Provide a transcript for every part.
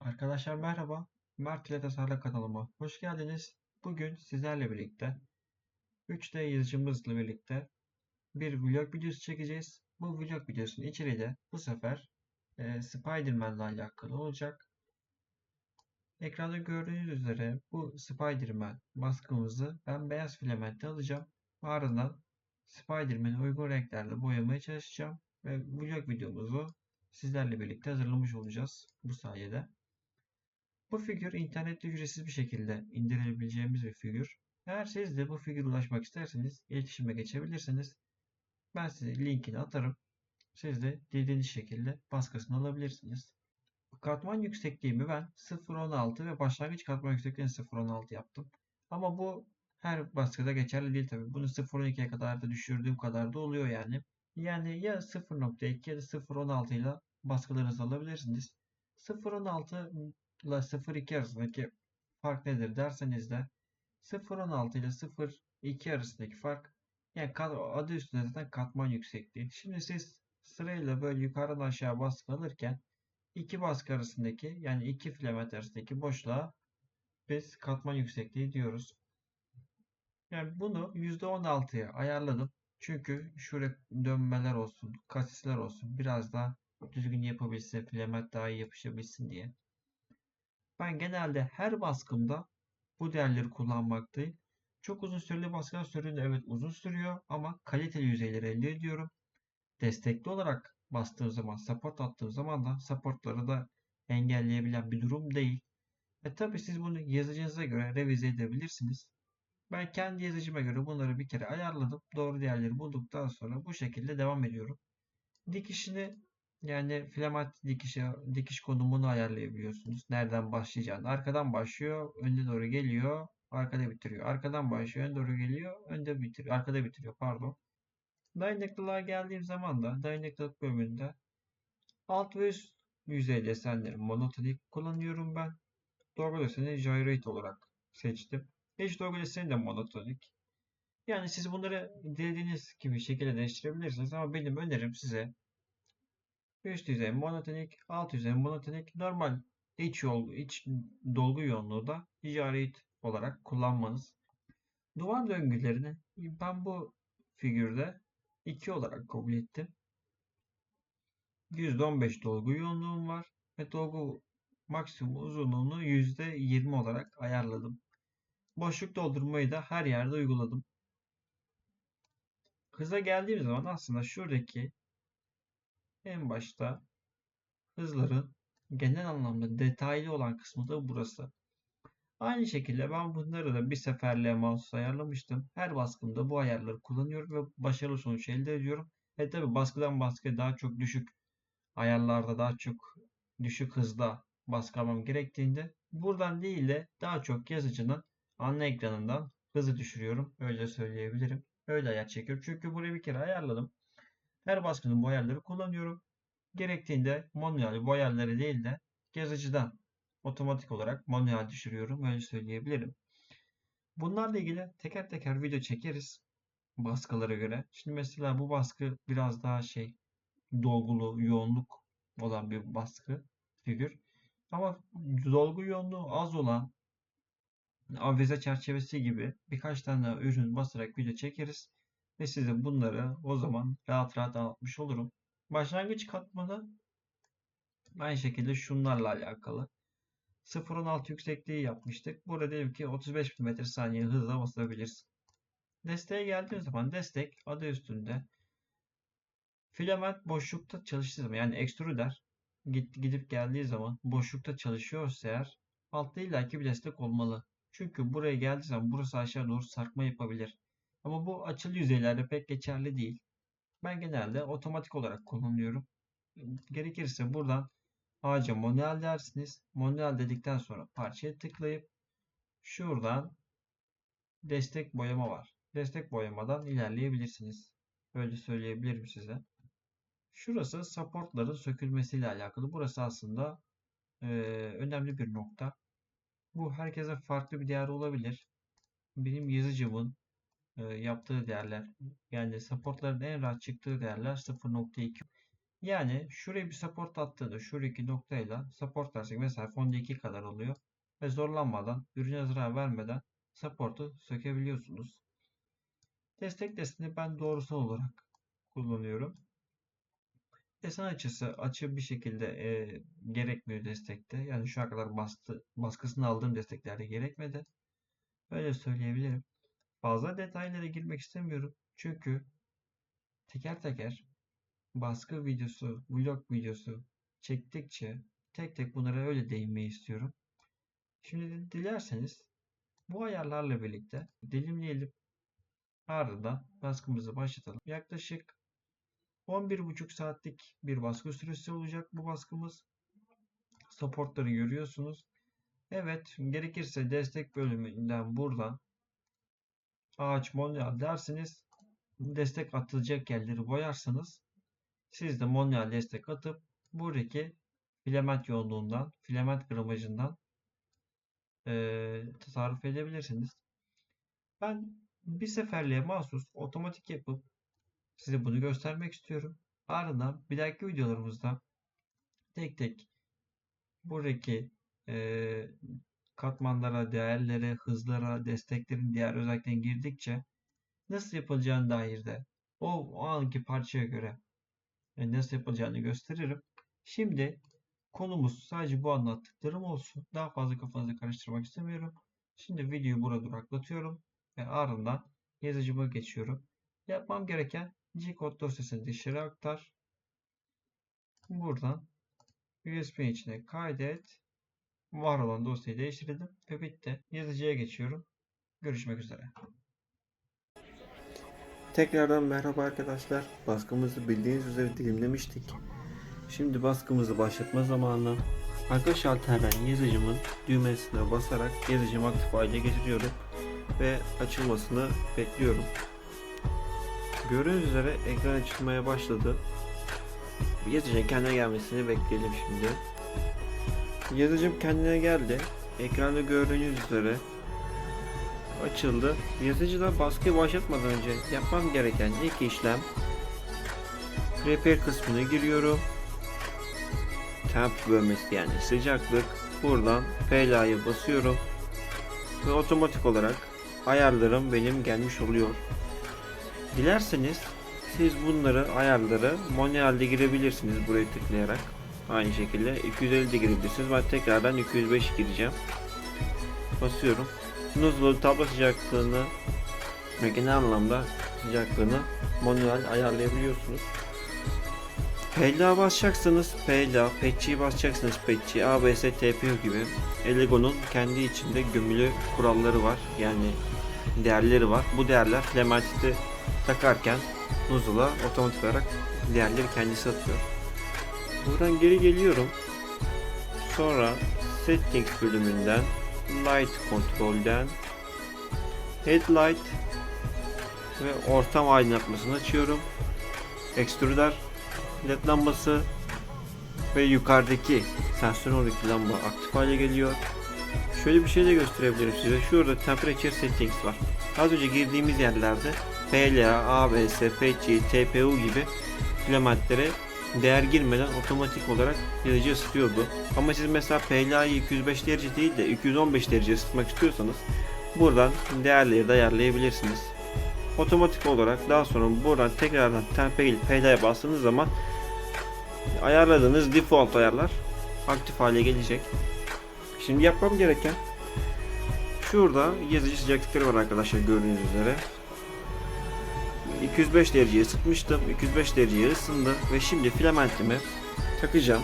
Arkadaşlar merhaba. Mert ile Tasarla kanalıma hoş geldiniz. Bugün sizlerle birlikte 3D yazıcımızla birlikte bir vlog videosu çekeceğiz. Bu vlog videosunun içeriği de bu sefer e, Spider-Man ile alakalı olacak. Ekranda gördüğünüz üzere bu Spider-Man baskımızı ben beyaz filamentte alacağım. Ardından Spider-Man'i uygun renklerle boyamaya çalışacağım. Ve vlog videomuzu sizlerle birlikte hazırlamış olacağız bu sayede. Bu figür internette ücretsiz bir şekilde indirebileceğimiz bir figür. Eğer siz de bu figüre ulaşmak isterseniz iletişime geçebilirsiniz. Ben size linkini atarım. Siz de dilediğiniz şekilde baskısını alabilirsiniz. Katman yüksekliğimi ben 0.16 ve başlangıç katman yüksekliğini 0.16 yaptım. Ama bu her baskıda geçerli değil tabi. Bunu 0.12'ye kadar da düşürdüğüm kadar da oluyor yani. Yani ya 0.2 ya da 0.16 ile baskılarınızı alabilirsiniz. 0.16 ile 0.2 arasındaki fark nedir derseniz de 0.16 ile 0.2 arasındaki fark yani adı üstünde zaten katman yüksekliği. Şimdi siz sırayla böyle yukarıdan aşağı baskı alırken iki baskı arasındaki yani iki filament arasındaki boşluğa biz katman yüksekliği diyoruz. Yani bunu %16'ya ayarladım. Çünkü şuraya dönmeler olsun, kasisler olsun biraz daha düzgün yapabilsin, filament daha iyi yapışabilsin diye. Ben genelde her baskımda bu değerleri kullanmaktayım. Çok uzun süreli baskılar sürdüğünde evet uzun sürüyor ama kaliteli yüzeyleri elde ediyorum. Destekli olarak bastığım zaman, support attığım zaman da supportları da engelleyebilen bir durum değil. E tabi siz bunu yazıcınıza göre revize edebilirsiniz. Ben kendi yazıcıma göre bunları bir kere ayarladım. Doğru değerleri bulduktan sonra bu şekilde devam ediyorum. Dikişini yani filament dikişi, dikiş konumunu ayarlayabiliyorsunuz. Nereden başlayacağını. Arkadan başlıyor, önde doğru geliyor, arkada bitiriyor. Arkadan başlıyor, önde doğru geliyor, önde bitiriyor. Arkada bitiriyor, pardon. Dayanıklılığa geldiğim zaman da dayanıklılık bölümünde alt ve üst yüzey desenleri monotonik kullanıyorum ben. Doğru deseni gyrate olarak seçtim. İç dolgu deseni de monotonik. Yani siz bunları dilediğiniz gibi şekilde değiştirebilirsiniz ama benim önerim size Üst yüzey monotonik, alt yüzey monotonik, normal iç yol, iç dolgu yoğunluğu da icaret olarak kullanmanız. Duvar döngülerini ben bu figürde 2 olarak kabul ettim. %15 dolgu yoğunluğum var ve dolgu maksimum uzunluğunu %20 olarak ayarladım. Boşluk doldurmayı da her yerde uyguladım. Hıza geldiğim zaman aslında şuradaki en başta hızların genel anlamda detaylı olan kısmı da burası. Aynı şekilde ben bunları da bir seferliğe mouse ayarlamıştım. Her baskımda bu ayarları kullanıyorum ve başarılı sonuç elde ediyorum. E tabi baskıdan baskıya daha çok düşük ayarlarda daha çok düşük hızda baskı almam gerektiğinde buradan değil de daha çok yazıcının ana ekranından hızı düşürüyorum. Öyle söyleyebilirim. Öyle ayar çekiyorum. Çünkü burayı bir kere ayarladım. Her baskının bu ayarları kullanıyorum. Gerektiğinde manuel bu ayarları değil de yazıcıdan otomatik olarak manuel düşürüyorum. Öyle söyleyebilirim. Bunlarla ilgili teker teker video çekeriz. Baskılara göre. Şimdi mesela bu baskı biraz daha şey dolgulu, yoğunluk olan bir baskı figür. Ama dolgu yoğunluğu az olan avize çerçevesi gibi birkaç tane ürün basarak video çekeriz. Ve size bunları o zaman rahat rahat anlatmış olurum. Başlangıç katmanı aynı şekilde şunlarla alakalı. 0.16 yüksekliği yapmıştık. Burada dedim ki 35 mm saniye hızla basabiliriz. Desteğe geldiğim zaman destek adı üstünde filament boşlukta çalıştığı zaman yani extruder gidip geldiği zaman boşlukta çalışıyorsa eğer altta illaki bir destek olmalı. Çünkü buraya geldiği zaman burası aşağı doğru sarkma yapabilir. Ama bu açılı yüzeylerde pek geçerli değil. Ben genelde otomatik olarak kullanıyorum. Gerekirse buradan ağaca manuel dersiniz. Manuel dedikten sonra parçaya tıklayıp şuradan destek boyama var. Destek boyamadan ilerleyebilirsiniz. Öyle söyleyebilirim size. Şurası supportların sökülmesiyle alakalı. Burası aslında e, önemli bir nokta. Bu herkese farklı bir değer olabilir. Benim yazıcımın yaptığı değerler yani supportların en rahat çıktığı değerler 0.2 Yani şuraya bir support attığında şuradaki noktayla support dersek mesela fonda 2 kadar oluyor. Ve zorlanmadan, ürüne zarar vermeden support'u sökebiliyorsunuz. Destek destini ben doğrusal olarak kullanıyorum. Desen açısı açı bir şekilde e, gerekmiyor destekte. Yani şu ana kadar bastı, baskısını aldığım desteklerde gerekmedi. Öyle söyleyebilirim. Fazla detaylara girmek istemiyorum. Çünkü teker teker baskı videosu, vlog videosu çektikçe tek tek bunlara öyle değinmeyi istiyorum. Şimdi dilerseniz bu ayarlarla birlikte dilimleyelim. Ardından baskımızı başlatalım. Yaklaşık 11,5 saatlik bir baskı süresi olacak bu baskımız. Supportları görüyorsunuz. Evet, gerekirse destek bölümünden buradan ağaç manuel dersiniz. Destek atılacak yerleri boyarsanız siz de manuel destek atıp buradaki filament yoğunluğundan, filament gramajından eee tasarruf edebilirsiniz. Ben bir seferliğe mahsus otomatik yapıp size bunu göstermek istiyorum. Ardından bir dahaki videolarımızda tek tek buradaki eee, katmanlara, değerlere, hızlara, desteklerin diğer özelliklerine girdikçe nasıl yapılacağına dair de o, o anki parçaya göre e, nasıl yapılacağını gösteririm. Şimdi konumuz sadece bu anlattıklarım olsun. Daha fazla kafanızı karıştırmak istemiyorum. Şimdi videoyu burada duraklatıyorum ve ardından yazıcıma geçiyorum. Yapmam gereken G-Code dosyasını dışarı aktar. Buradan USB içine kaydet. Var olan dosyayı değiştirdim ve bitti. Yazıcıya geçiyorum. Görüşmek üzere. Tekrardan merhaba arkadaşlar. Baskımızı bildiğiniz üzere dilimlemiştik. Şimdi baskımızı başlatma zamanı. Arka şalterden yazıcımın düğmesine basarak yazıcımı aktif hale getiriyorum ve açılmasını bekliyorum. Gördüğünüz üzere ekran açılmaya başladı. Yazıcının kendine gelmesini bekleyelim şimdi. Yazıcım kendine geldi. Ekranda gördüğünüz üzere açıldı. Yazıcıda baskıyı başlatmadan önce yapmam gereken ilk işlem Repair kısmına giriyorum. Temp bölmesi yani sıcaklık. Buradan PLA'ya basıyorum. Ve otomatik olarak ayarlarım benim gelmiş oluyor. Dilerseniz siz bunları ayarları manuelde girebilirsiniz buraya tıklayarak. Aynı şekilde 250 de girebilirsiniz. Ben tekrardan 205 gireceğim. Basıyorum. Nozzle'ın tablo sıcaklığını genel anlamda sıcaklığını manuel ayarlayabiliyorsunuz. PLA basacaksınız PLA, patch'i basacaksınız patch'i, ABS, TPU gibi Elego'nun kendi içinde gömülü kuralları var. Yani değerleri var. Bu değerler filamentite takarken nozzle'a otomatik olarak değerleri kendisi atıyor. Buradan geri geliyorum. Sonra Settings bölümünden Light Control'den Headlight ve ortam aydınlatmasını açıyorum. Extruder led lambası ve yukarıdaki sensör oradaki lamba aktif hale geliyor. Şöyle bir şey de gösterebilirim size. Şurada temperature settings var. Az önce girdiğimiz yerlerde PLA, ABS, PC, TPU gibi filamentlere değer girmeden otomatik olarak yazıcı ısıtıyordu. Ama siz mesela PLA'yı 205 derece değil de 215 derece ısıtmak istiyorsanız buradan değerleri de ayarlayabilirsiniz. Otomatik olarak daha sonra buradan tekrardan tempe gelip PLA'ya bastığınız zaman ayarladığınız default ayarlar aktif hale gelecek. Şimdi yapmam gereken şurada yazıcı sıcaklıkları var arkadaşlar gördüğünüz üzere. 205 dereceye ısıtmıştım. 205 dereceye ısındı ve şimdi filamentimi takacağım.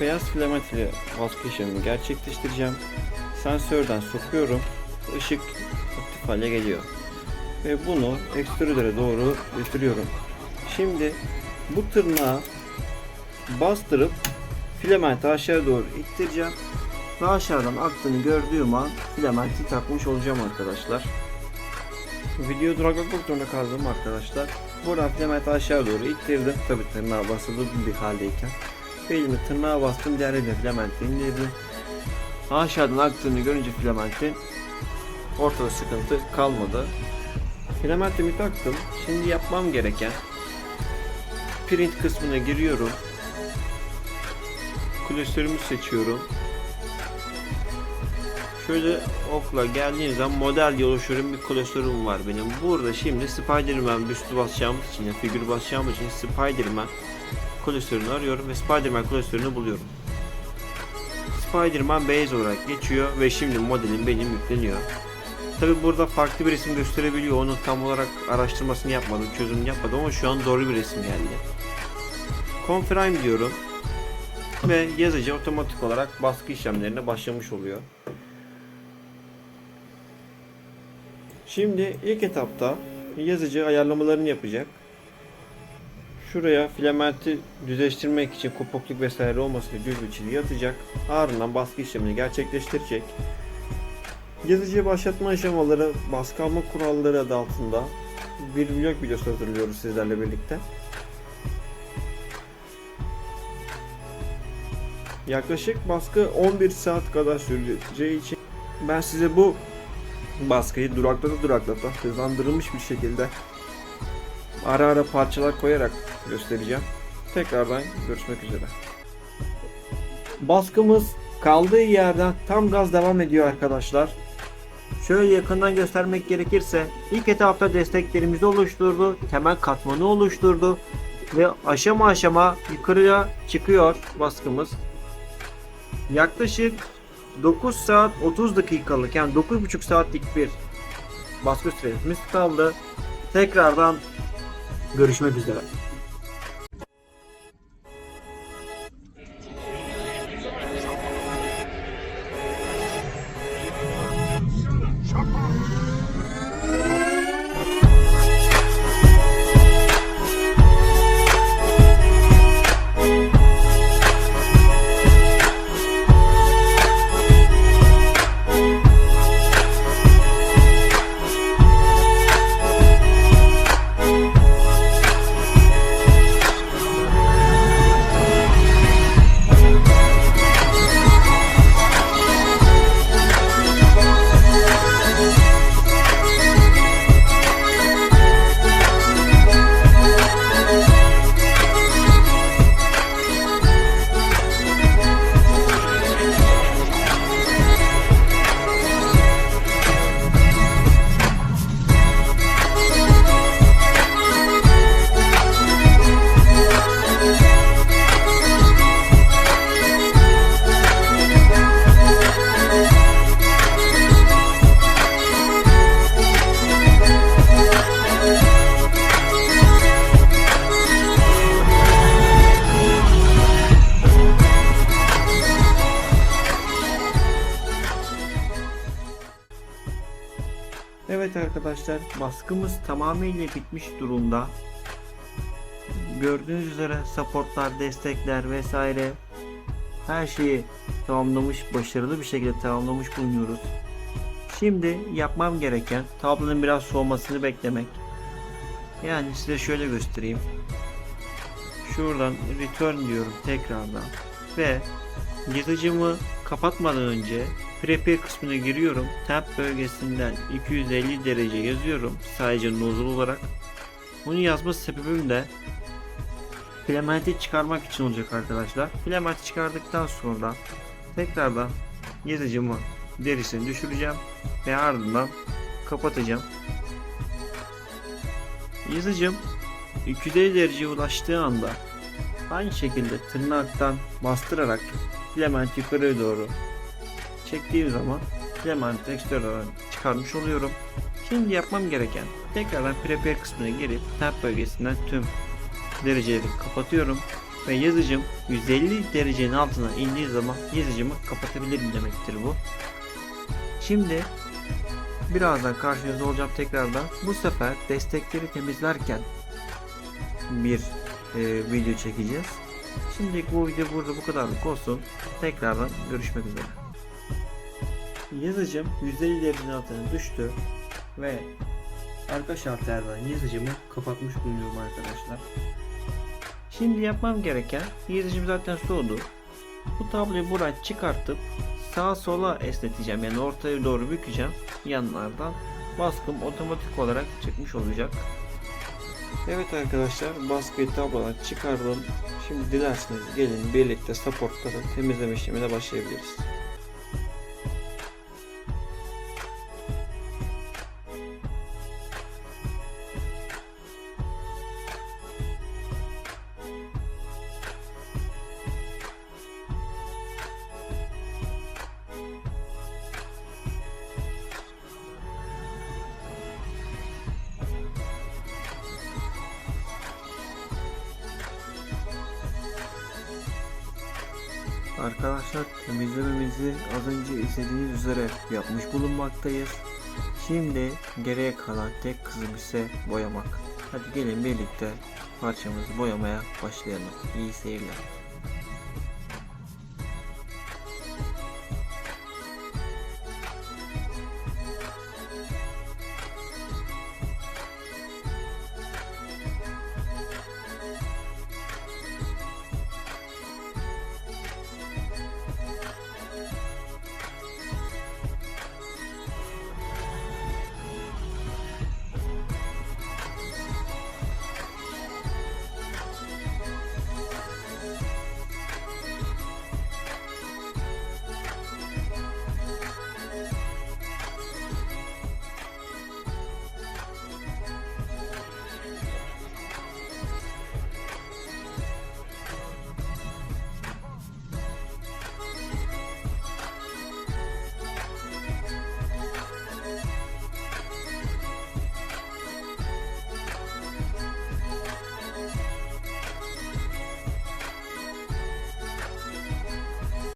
Beyaz filament ile işlemini gerçekleştireceğim. Sensörden sokuyorum. Işık aktif hale geliyor. Ve bunu ekstrudere doğru götürüyorum. Şimdi bu tırnağı bastırıp filamenti aşağı doğru ittireceğim. Ve aşağıdan aktığını gördüğüm an filamenti takmış olacağım arkadaşlar. Video duraklatmak zorunda kaldım arkadaşlar. Buradan filamenti aşağı doğru ittirdim. Tabi tırnağa basılı bir haldeyken. Elimi tırnağa bastım. Diğer elimle filamenti indirdim. Aşağıdan aktığını görünce filamentin ortada sıkıntı kalmadı. Filamentimi taktım. Şimdi yapmam gereken print kısmına giriyorum. Klasörümü seçiyorum. Şöyle okla geldiğim zaman model diye oluşturan bir klasörüm var benim. Burada şimdi Spider-Man büstü basacağımız için, yani figür basacağımız için Spider-Man klasörünü arıyorum ve Spider-Man klasörünü buluyorum. Spider-Man Base olarak geçiyor ve şimdi modelim benim yükleniyor. Tabi burada farklı bir resim gösterebiliyor. Onu tam olarak araştırmasını yapmadım, çözümünü yapmadım ama şu an doğru bir resim geldi. Confirm diyorum. Ve yazıcı otomatik olarak baskı işlemlerine başlamış oluyor. Şimdi ilk etapta yazıcı ayarlamalarını yapacak. Şuraya filamenti düzleştirmek için kopukluk vesaire olmasın diye düz bir çizgi atacak. Ardından baskı işlemini gerçekleştirecek. Yazıcıya başlatma aşamaları, baskı alma kuralları adı altında bir vlog videosu hazırlıyoruz sizlerle birlikte. Yaklaşık baskı 11 saat kadar süreceği için ben size bu baskıyı duraklata duraklata hızlandırılmış bir şekilde ara ara parçalar koyarak göstereceğim. Tekrardan görüşmek üzere. Baskımız kaldığı yerden tam gaz devam ediyor arkadaşlar. Şöyle yakından göstermek gerekirse ilk etapta desteklerimizi oluşturdu, temel katmanı oluşturdu ve aşama aşama yukarıya çıkıyor baskımız. Yaklaşık 9 saat 30 dakikalık yani 9,5 saatlik bir baskı süremiz kaldı. Tekrardan görüşmek üzere. Evet arkadaşlar baskımız tamamıyla bitmiş durumda. Gördüğünüz üzere supportlar, destekler vesaire her şeyi tamamlamış, başarılı bir şekilde tamamlamış bulunuyoruz. Şimdi yapmam gereken tablonun biraz soğumasını beklemek. Yani size şöyle göstereyim. Şuradan return diyorum tekrardan ve yazıcımı kapatmadan önce Prepare kısmına giriyorum. Temp bölgesinden 250 derece yazıyorum. Sadece nozzle olarak. Bunu yazma sebebim de filamenti çıkarmak için olacak arkadaşlar. Filamenti çıkardıktan sonra tekrardan yazıcımı derisini düşüreceğim ve ardından kapatacağım. Yazıcım 250 dereceye ulaştığı anda aynı şekilde tırnaktan bastırarak filament yukarıya doğru çektiğim zaman filamenti ekstradan çıkarmış oluyorum. Şimdi yapmam gereken tekrardan prepare kısmına gelip temp bölgesinden tüm dereceleri kapatıyorum ve yazıcım 150 derecenin altına indiği zaman yazıcımı kapatabilirim demektir bu. Şimdi birazdan karşınızda olacağım tekrardan. Bu sefer destekleri temizlerken bir e, video çekeceğiz. Şimdilik bu video burada bu kadarlık olsun. Tekrardan görüşmek üzere. Yazıcım 150 derecenin altına düştü ve arka şartlardan yazıcımı kapatmış bulunuyorum arkadaşlar. Şimdi yapmam gereken yazıcım zaten soğudu. Bu tabloyu buradan çıkartıp sağa sola esneteceğim yani ortaya doğru bükeceğim yanlardan baskım otomatik olarak çıkmış olacak. Evet arkadaşlar baskıyı tablodan çıkardım. Şimdi dilerseniz gelin birlikte supportları temizleme işlemine başlayabiliriz. Arkadaşlar temizlememizi az önce izlediğiniz üzere yapmış bulunmaktayız. Şimdi geriye kalan tek kısım ise boyamak. Hadi gelin birlikte parçamızı boyamaya başlayalım. İyi seyirler.